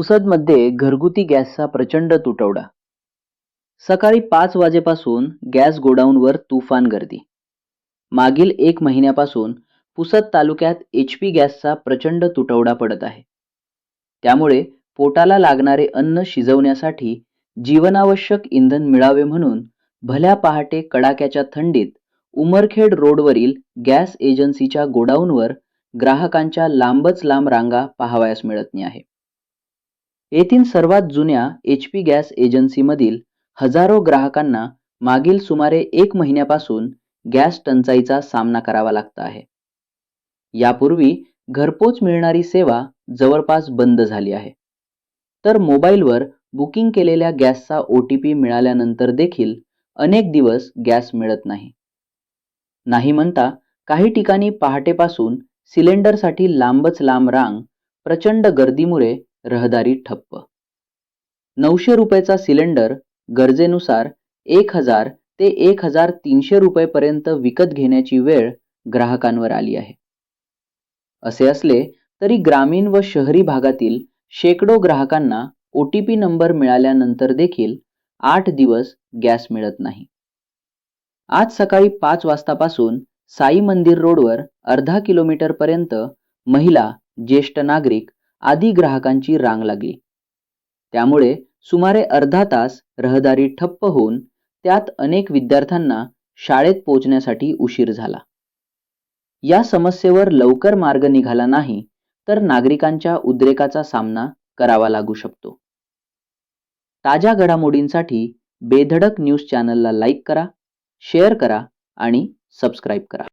पुसदमध्ये घरगुती गॅसचा प्रचंड तुटवडा. सकाळी पाच वाजेपासून गॅस गोडाऊनवर तुफान गर्दी. मागील एक महिन्यापासून पुसद तालुक्यात एच पी गॅसचा प्रचंड तुटवडा पडत आहे. त्यामुळे पोटाला लागणारे अन्न शिजवण्यासाठी जीवनावश्यक इंधन मिळावे म्हणून भल्या पहाटे कडाक्याच्या थंडीत उमरखेड रोडवरील गॅस एजन्सीच्या गोडाऊनवर ग्राहकांच्या लांबच लांब रांगा पाहावयास मिळत नाही आहे येथील सर्वात जुन्या एच पी गॅस एजन्सीमधील हजारो ग्राहकांना मागील सुमारे एक महिन्यापासून गॅस टंचाईचा सामना करावा लागत आहे. यापूर्वी घरपोच मिळणारी सेवा जवळपास बंद झाली आहे. तर मोबाईलवर बुकिंग केलेल्या गॅसचा ओ टी पी मिळाल्यानंतर देखील अनेक दिवस गॅस मिळत नाही. नाही म्हणता काही ठिकाणी पहाटेपासून सिलेंडरसाठी लांबच लांब रांग प्रचंड गर्दीमुळे रहदारी ठप्प. नऊशे रुपयाचा सिलेंडर गरजेनुसार एक हजार ते एक हजार तीनशे रुपयेपर्यंत विकत घेण्याची वेळ ग्राहकांवर आली आहे. असे असले तरी ग्रामीण व शहरी भागातील शेकडो ग्राहकांना ओ टी पी नंबर मिळाल्यानंतर देखील आठ दिवस गॅस मिळत नाही. आज सकाळी पाच वाजतापासून साई मंदिर रोडवर अर्धा किलोमीटरपर्यंत महिला ज्येष्ठ नागरिक आदी ग्राहकांची रांग लागली. त्यामुळे सुमारे अर्धा तास रहदारी ठप्प होऊन त्यात अनेक विद्यार्थ्यांना शाळेत पोहोचण्यासाठी उशीर झाला. या समस्येवर लवकर मार्ग निघाला नाही तर नागरिकांच्या उद्रेकाचा सामना करावा लागू शकतो. ताज्या घडामोडींसाठी बेधडक न्यूज चॅनलला लाईक करा शेअर करा आणि सबस्क्राईब करा.